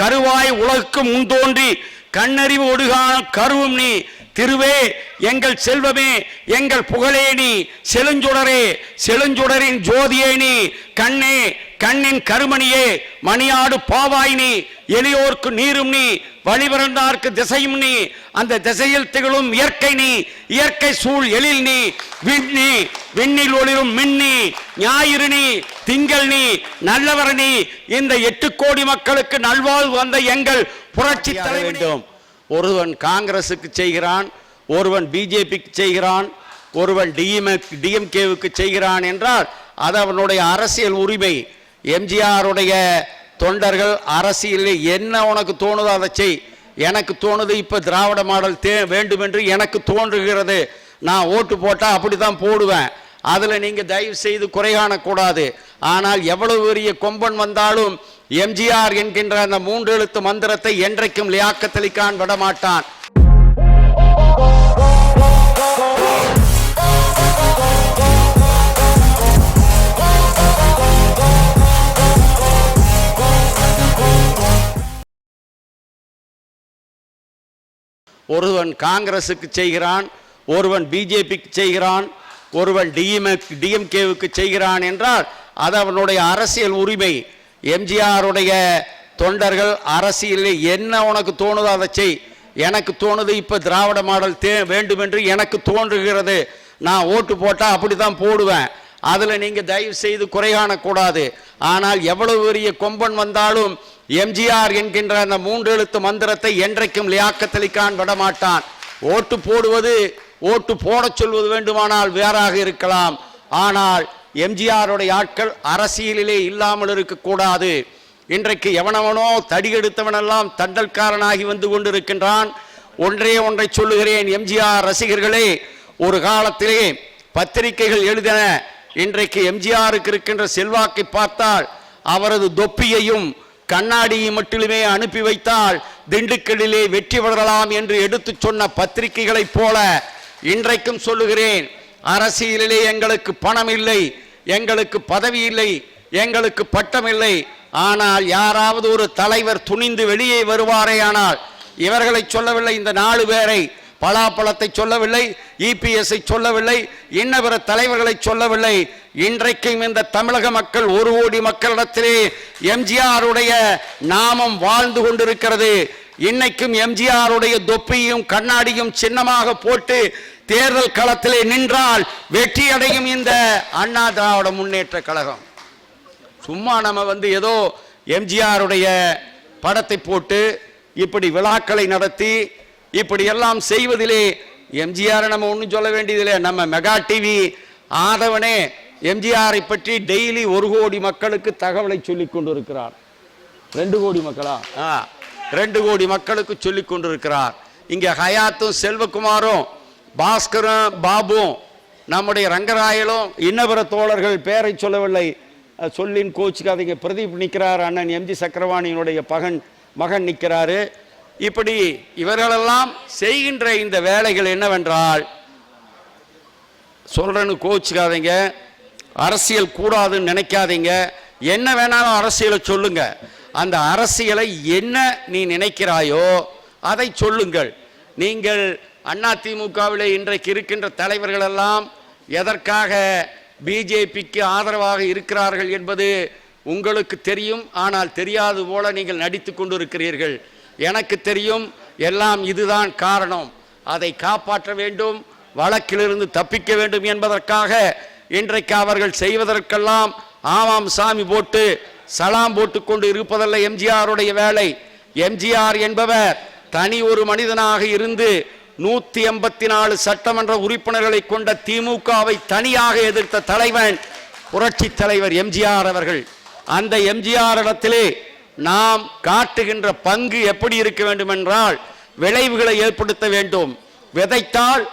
கருவாய் உலகுக்கு முன்தோன்றி கண்ணறிவு ஒடுகான கருவும் நீ. திருவே எங்கள் செல்வமே எங்கள் புகழே நீ செழுஞ்சுடரே செழுஞ்சுடரின் ஜோதியே நீ கண்ணே கண்ணின் கருமணியே மணியாடு பாவாய் நீ எளியோர்க்கு நீரும் நீ வழிபிறந்தார்க்கு திசையும் நீ அந்த திசையில் திகழும் இயற்கை நீ இயற்கை சூழ் எழில் நீ விண்ணி விண்ணில் ஒளிரும் மின்னி ஞாயிறு நீ திங்கள் நீ நல்லவர் நீ இந்த எட்டு கோடி மக்களுக்கு நல்வாழ்வு வந்த எங்கள் புரட்சி தர வேண்டும். ஒருவன் காங்கிரஸுக்கு செய்கிறான் ஒருவன் பிஜேபிக்கு செய்கிறான் ஒருவன் டிஎம்எக் டிஎம்கேவுக்கு செய்கிறான் என்றால் அது அவனுடைய அரசியல் உரிமை. எம்ஜிஆருடைய தொண்டர்கள் அரசியலில் என்ன உனக்கு தோணுதோ அதை செய். எனக்கு தோணுது இப்போ திராவிட மாடல் தே வேண்டும் என்று எனக்கு தோன்றுகிறது. நான் ஓட்டு போட்டால் அப்படி தான் போடுவேன். அதில் நீங்கள் தயவு செய்து குறை காணக்கூடாது. ஆனால் எவ்வளவு பெரிய கொம்பன் வந்தாலும் எம்ஜிஆர் என்கின்ற அந்த மூன்று எழுத்து மந்திரத்தை என்றைக்கும் லியாக்கத்தலிக்கான் விடமாட்டான். ஒருவன் காங்கிரசுக்கு செய்கிறான் ஒருவன் பிஜேபிக்கு செய்கிறான் ஒருவன் டிஎம்எக் டிஎம்கேவுக்கு செய்கிறான் என்றால் அது அவனுடைய அரசியல் உரிமை. எம்ஜிஆருடைய தொண்டர்கள் அரசியலில் என்ன உனக்கு தோணுதோ அதை செய். எனக்கு தோணுது இப்போ திராவிட மாடல் தே வேண்டும் என்று எனக்கு தோன்றுகிறது. நான் ஓட்டு போட்டால் அப்படி தான் போடுவேன். அதில் நீங்கள் தயவு செய்து குறை காணக்கூடாது. ஆனால் எவ்வளவு பெரிய கொம்பன் வந்தாலும் எம்ஜிஆர் என்கின்ற அந்த மூன்று எழுத்து மந்திரத்தை என்றைக்கும் லியாக்கத்தலிக்கான் விடமாட்டான். ஓட்டு போடுவது ஓட்டு போடச் சொல்வது வேண்டுமானால் வேறாக இருக்கலாம். ஆனால் எம்ஜிஆருடைய ஆட்கள் அரசியலிலே இல்லாமல் இருக்கக்கூடாது. இன்றைக்கு எவனவனோ தடியெடுத்தவனெல்லாம் தண்டல்காரனாகி வந்து கொண்டிருக்கின்றான். ஒன்றே ஒன்றை சொல்லுகிறேன் எம்ஜிஆர் ரசிகர்களே ஒரு காலத்திலே பத்திரிகைகள் எழுதின இன்றைக்கு எம்ஜிஆருக்கு இருக்கின்ற செல்வாக்கை பார்த்தால் அவரது தொப்பியையும் கண்ணாடியை மட்டுமே அனுப்பி வைத்தால் திண்டுக்கல்லிலே வெற்றி பெறலாம் என்று எடுத்துச் சொன்ன பத்திரிகைகளைப் போல இன்றைக்கும் சொல்லுகிறேன் அரசியலிலே எங்களுக்கு பணம் இல்லை எங்களுக்கு பதவி இல்லை எங்களுக்கு பட்டம் இல்லை. ஆனால் யாராவது ஒரு தலைவர் துணிந்து வெளியே வருவாரேயானால் இவர்களை சொல்லவில்லை இந்த நாலு பேரை. பலாப்பழத்தை சொல்லவில்லை இபிஎஸ்ஐ சொல்லவில்லை இன்ன பிற தலைவர்களை சொல்லவில்லை. இன்றைக்கும் இந்த தமிழக மக்கள் ஒரு கோடி மக்களிடத்திலே எம்ஜிஆருடைய நாமம் வாழ்ந்து கொண்டிருக்கிறது. இன்னைக்கும் எம்ஜிஆருடைய தொப்பியும் கண்ணாடியும் சின்னமாக போட்டு தேர்தல் களத்திலே நின்றால் வெற்றியடையும் இந்த அண்ணா திராவிட முன்னேற்ற கழகம். சும்மா நம்ம வந்து ஏதோ எம்ஜிஆருடைய படத்தை போட்டு இப்படி விழாக்களை நடத்தி இப்படி எல்லாம் செய்வதிலே எம்ஜிஆர் நம்ம ஒன்றும் சொல்ல வேண்டியதில்லை. நம்ம மெகா டிவி ஆதவனே எம்ஜிஆரை பற்றி டெய்லி ஒரு கோடி மக்களுக்கு தகவலை சொல்லிக் கொண்டிருக்கிறார். ரெண்டு கோடி மக்களா? ஆ. ரெண்டு கோடி மக்களுக்கு சொல்லிக் கொண்டிருக்கிறார். இங்கே ஹயாத்தும் செல்வகுமாரும் பாஸ்கரும் பாபும் நம்முடைய ரங்கராயலும் இன்னபிற தோழர்கள் பேரை சொல்லவில்லை. சொல்லின் கோச்சுக்காதீங்க பிரதீப் நிற்கிறார் அண்ணன் எம்ஜி சக்கரவாணியினுடைய பகன் மகன் நிற்கிறாரு. இப்படி இவர்களெல்லாம் செய்கின்ற இந்த வேலைகள் என்னவென்றால் சொல்கிறேன்னு கோச்சுக்காதீங்க. அரசியல் கூடாதுன்னு நினைக்காதீங்க. என்ன வேணாலும் அரசியலை சொல்லுங்கள் அந்த அரசியலை என்ன நீ நினைக்கிறாயோ அதை சொல்லுங்கள். நீங்கள் அண்ணா திமுகவில் இன்றைக்கு இருக்கின்ற தலைவர்களெல்லாம் எதற்காக பிஜேபிக்கு ஆதரவாக இருக்கிறார்கள் என்பது உங்களுக்கு தெரியும். ஆனால் தெரியாது போல நீங்கள் நடித்து கொண்டிருக்கிறீர்கள். எனக்கு தெரியும் எல்லாம் இதுதான் காரணம். அதை காப்பாற்ற வேண்டும் வழக்கிலிருந்து தப்பிக்க வேண்டும் என்பதற்காக இன்றைக்கு அவர்கள் செய்வதற்கெல்லாம் ஆமாம் சாமி போட்டு சலாம் போட்டுக்கொண்டு இருப்பதல்ல எம்ஜிஆருடைய வேலை. எம்ஜிஆர் என்பவர் தனி ஒரு மனிதனாக இருந்து நூத்தி எண்பத்தி நாலு சட்டமன்ற உறுப்பினர்களை கொண்ட திமுகவை தனியாக எதிர்த்த தலைவன் புரட்சி தலைவர் எம்ஜிஆர் அவர்கள். அந்த எம்ஜிஆர் இடத்திலே நாம் காட்டுகின்ற பங்கு எப்படி இருக்க வேண்டும் என்றால் விளைவுகளை ஏற்படுத்த வேண்டும். விதைத்தால்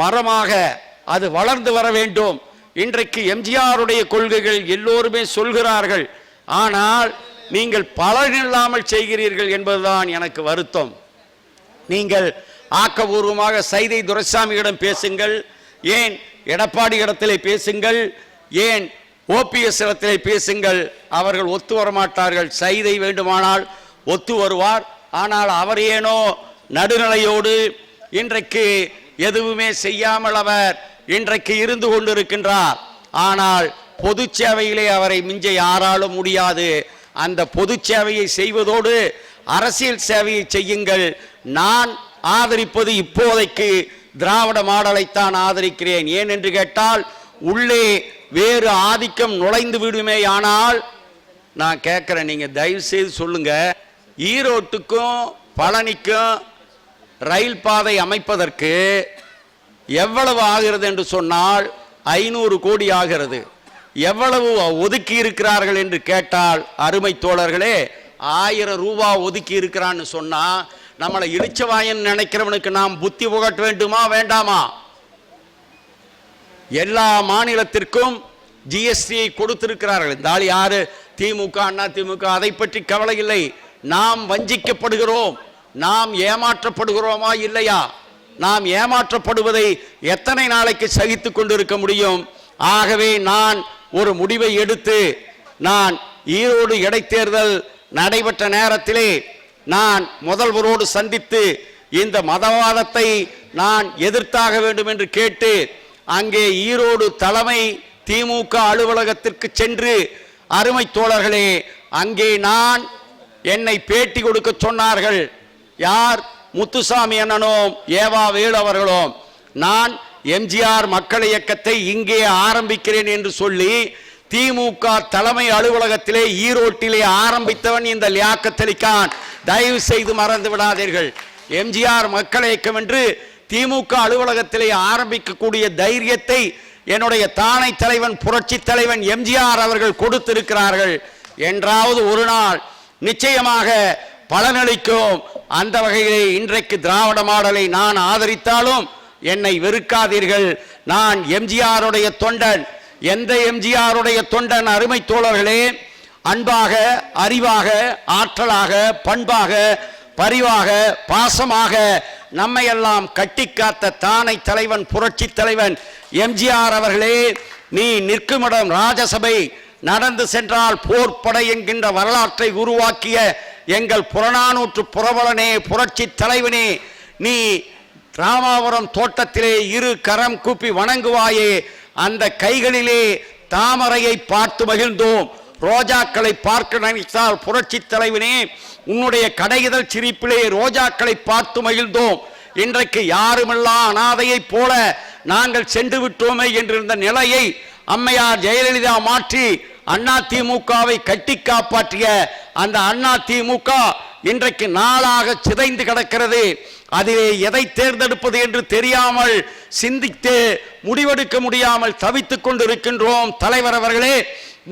மரமாக அது வளர்ந்து வர வேண்டும். இன்றைக்கு எம்ஜிஆருடைய கொள்கைகள் எல்லோருமே சொல்கிறார்கள் ஆனால் நீங்கள் பலனில்லாமல் செய்கிறீர்கள் என்பதுதான் எனக்கு வருத்தம். நீங்கள் ஆக்கபூர்வமாக சைதை துரைசாமியிடம் பேசுங்கள் ஏன் எடப்பாடி இடத்திலே பேசுங்கள் ஏன் ஓபிஎஸ் இடத்திலே பேசுங்கள். அவர்கள் ஒத்து வரமாட்டார்கள். சைதை வேண்டுமானால் ஒத்து வருவார். ஆனால் அவர் ஏனோ நடுநிலையோடு இன்றைக்கு எதுவுமே செய்யாமல் அவர் இன்றைக்கு இருந்து கொண்டிருக்கின்றார். ஆனால் பொது சேவையிலே அவரை மிஞ்ச யாராலும் முடியாது. அந்த பொது சேவையை செய்வதோடு அரசியல் சேவையை செய்யுங்கள். நான் ஆதரிப்பது இப்போதைக்கு திராவிட மாடலைத்தான் ஆதரிக்கிறேன். ஏன் என்று கேட்டால் உள்ளே வேறு ஆதிக்கம் நுழைந்து விடுமே ஆனால் நான் கேட்குறேன் நீங்கள் தயவு செய்து சொல்லுங்க. ஈரோட்டுக்கும் பழனிக்கும் ரயில் பாதை அமைப்பதற்கு எவ்வளவு ஆகிறது என்று சொன்னால் ஐநூறு கோடி ஆகிறது. எவ்வளவு ஒதுக்கி இருக்கிறார்கள் என்று கேட்டால் அருமை தோழர்களே ஆயிரம் ரூபா ஒதுக்கி இருக்கிறான்னு சொன்னால் நம்மளை இழிச்சவாயன் நினைக்கிறவனுக்கு நாம் புத்தி புகட்ட வேண்டுமா வேண்டாமா? எல்லா மாநிலத்திற்கும் ஜிஎஸ்டியை கொடுத்திருக்கிறார்கள். இந்த ஆள் யாரு? திமுக அண்ணா திமுக அதை பற்றி கவலை இல்லை. நாம் வஞ்சிக்கப்படுகிறோம். நாம் ஏமாற்றப்படுகிறோமா இல்லையா? நாம் ஏமாற்றப்படுவதை எத்தனை நாளைக்கு சகித்து கொண்டிருக்க முடியும்? ஆகவே நான் ஒரு முடிவை எடுத்து நான் ஈரோடு இடைத்தேர்தல் நடைபெற்ற நேரத்திலே நான் முதல்வரோடு சந்தித்து இந்த மதவாதத்தை நான் எதிர்த்தாக வேண்டும் என்று கேட்டு அங்கே ஈரோடு தலைமை திமுக அலுவலகத்திற்கு சென்று அருமை தோழர்களே அங்கே நான் என்னை பேட்டி கொடுக்க சொன்னார்கள். யார்? முத்துசாமி அண்ணனும் ஏவா வேலு அவர்களும். நான் எம்ஜிஆர் மக்கள் இயக்கத்தை இங்கே ஆரம்பிக்கிறேன் என்று சொல்லி திமுக தலைமை அலுவலகத்திலே ஈரோட்டிலே ஆரம்பித்தவன் இந்த லியாக்கத்தலிக்கான் தயவு செய்து மறந்து விடாதீர்கள். எம்ஜிஆர் மக்கள் இயக்கம் என்று திமுக அலுவலகத்திலே ஆரம்பிக்கக்கூடிய தைரியத்தை என்னுடைய தானை தலைவன் புரட்சி தலைவன் எம்ஜிஆர் அவர்கள் கொடுத்திருக்கிறார்கள். என்றாவது ஒரு நாள் நிச்சயமாக பலனளிக்கும். அந்த வகையிலே இன்றைக்கு திராவிட மாடலை நான் ஆதரித்தாலும் என்னை வெறுக்காதீர்கள். நான் எம்ஜிஆருடைய தொண்டன். எந்த எம்ஜிஆருடைய தொண்டன் அருமை தோழர்களே? அன்பாக அறிவாக ஆற்றலாக பண்பாக பரிவாக பாசமாக நம்மையெல்லாம் கட்டி காத்த தானை தலைவன் புரட்சி தலைவன் எம்ஜிஆர் அவர்களே நீ நிற்குமிடம் ராஜசபை நடந்து சென்றால் போர்ப்படை என்கின்ற வரலாற்றை உருவாக்கிய எங்கள் புறநானூற்று புறவலனே புரட்சி தலைவனே நீ ராமாபுரம் தோட்டத்திலே இரு கரம் கூப்பி வணங்குவாயே அந்த கைகளிலே தாமரையை பார்த்து மகிழ்ந்தோம். ரோஜாக்களை பார்க்க நினைத்தால் புரட்சி தலைவனே உன்னுடைய கடையிதழ் சிரிப்பிலே ரோஜாக்களை பார்த்து மகிழ்ந்தோம். இன்றைக்கு யாருமெல்லாம் அனாதையைப் போல நாங்கள் சென்று விட்டோமே என்றிருந்த நிலையை அம்மையார் ஜெயலலிதா மாற்றி அண்ணா திமுகவை கட்டி காப்பாற்றிய அந்த அண்ணா திமுக இன்றைக்கு நாளாக சிதைந்து கிடக்கிறது. அதிலே எதை தேர்ந்தெடுப்பது என்று தெரியாமல் சிந்தித்து முடிவெடுக்க முடியாமல் தவித்துக் கொண்டிருக்கின்றோம். தலைவர் அவர்களே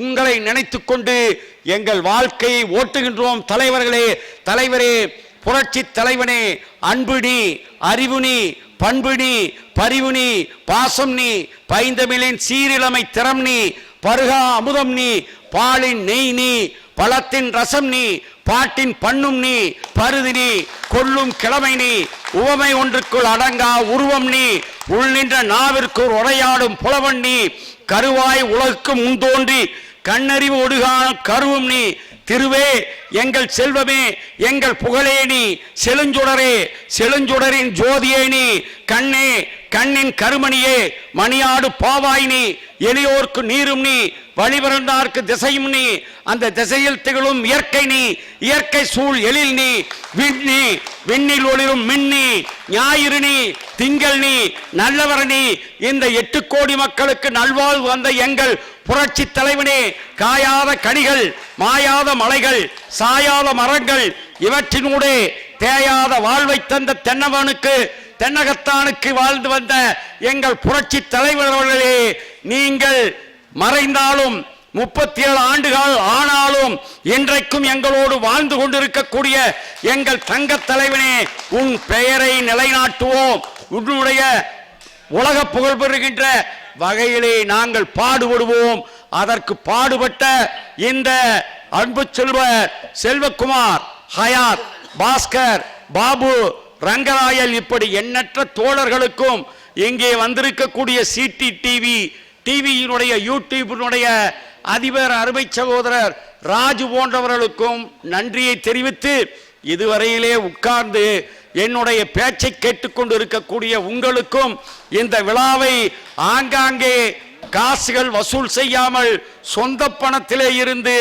உங்களை நினைத்து கொண்டு எங்கள் வாழ்க்கையை ஓட்டுகின்றோம். தலைவர்களே தலைவரே புரட்சி தலைவனே அன்பு நீ அறிவு நீ பண்பு நீ பரிவு நீ பாசம் நீ பைந்தமிழின் சீரிழமை திறம் நீ பருகா அமுதம் நீ பாலின் நெய் நீ பழத்தின் ரசம் நீ பாட்டின் பண்ணும் நீ பருதி நீ கொல்லும் கிழமை நீ உவமை ஒன்றுக்குள் அடங்கா உருவம் நீ உள் நின்ற நாவிற்கு உரையாடும் புலவன் நீ கருவாய் உலகுக்கு முன்தோன்றி கண்ணறிவு ஒடுகான கருவும் நீ திருவே எங்கள் செல்வமே எங்கள் புகழே நீ செழுஞ்சுடரே செழுஞ்சுடரின் ஜோதியே நீ கண்ணே கண்ணின் கருமணியே மணியாடு பாவாய் நீ எளியோர்க்கு நீரும் நீ வழிபிறந்தார்க்கு திசையும் நீ அந்த திசையில் திகழும் இயற்கை நீ இயற்கை சூழ் எழில் நீ விண்ணி விண்ணில் ஒளிரும் மின்னி ஞாயிறு நீ திங்கள் நீ நல்லவர் நீ இந்த எட்டு கோடி மக்களுக்கு நல்வாழ்வு வந்த எங்கள் புரட்சி தலைவனே காயாத கனிகள் மாயாத மலைகள் சாயாத மரங்கள் இவற்றினூடே தேயாத வாழ்வை தந்த தென்னவனுக்கு தென்னகத்தானுக்கு வாழ்ந்து வந்த எங்கள் புரட்சி தலைவர் அவர்களே நீங்கள் மறைந்தாலும் முப்பத்தி ஏழு ஆண்டுகள் ஆனாலும் இன்றைக்கும் எங்களோடு வாழ்ந்து கொண்டிருக்கக்கூடிய எங்கள் தங்க தலைவனே உன் பெயரை நிலைநாட்டுவோம். உன்னுடைய உலக புகழ் பெறுகின்ற வகையிலே நாங்கள் பாடுபடுவோம். அதற்கு பாடுபட்ட இந்த அன்பு செல்வர் செல்வகுமார் ஹயாத் பாஸ்கர் பாபு ரங்கராயல் இப்படி எண்ணற்ற தோழர்களுக்கும் இங்கே வந்திருக்கக்கூடிய சிடி டிவி டிவியினுடைய யூடியூபினுடைய அதிபர் அருமை சகோதரர் ராஜு போன்றவர்களுக்கும் நன்றியை தெரிவித்து இதுவரையிலே உட்கார்ந்து என்னுடைய பேச்சை கேட்டுக்கொண்டு இருக்கக்கூடிய உங்களுக்கும் இந்த விழாவை ஆங்காங்கே காசுகள் வசூல் செய்யாமல் சொந்த பணத்திலே இருந்து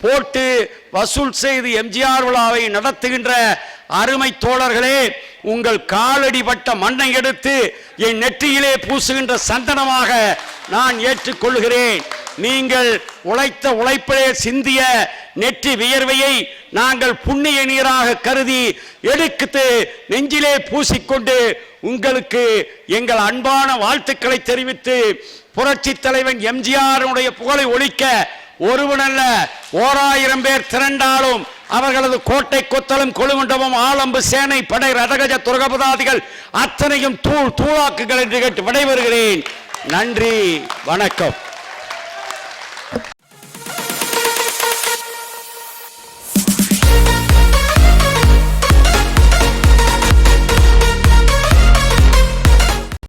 போட்டு வசூல் செய்து எம்ஜிஆர் விழாவை நடத்துகின்ற அருமை தோழர்களே உங்கள் காலடிபட்ட மண்ணை எடுத்து என் நெற்றியிலே பூசுகின்ற சந்தனமாக நான் ஏற்றுக்கொள்கிறேன். நீங்கள் உழைத்த உழைப்பிலே சிந்திய நெற்றி வியர்வையை நாங்கள் புண்ணிய நீராக கருதி எடுத்து நெஞ்சிலே பூசிக்கொண்டு உங்களுக்கு எங்கள் அன்பான வாழ்த்துக்களை தெரிவித்து புரட்சி தலைவன் எம்ஜிஆருடைய புகழை ஒழிக்க ஒருவனல்ல ஓராயிரம் பேர் திரண்டாலும் அவர்களது கோட்டை கொத்தலும் கொழுமண்டபம் ஆலம்பு சேனை படை ரதகஜ துரகபதாதிகள் அத்தனையும் தூள் தூளாக்குகள் என்று கேட்டு விடைபெறுகிறேன். நன்றி வணக்கம்.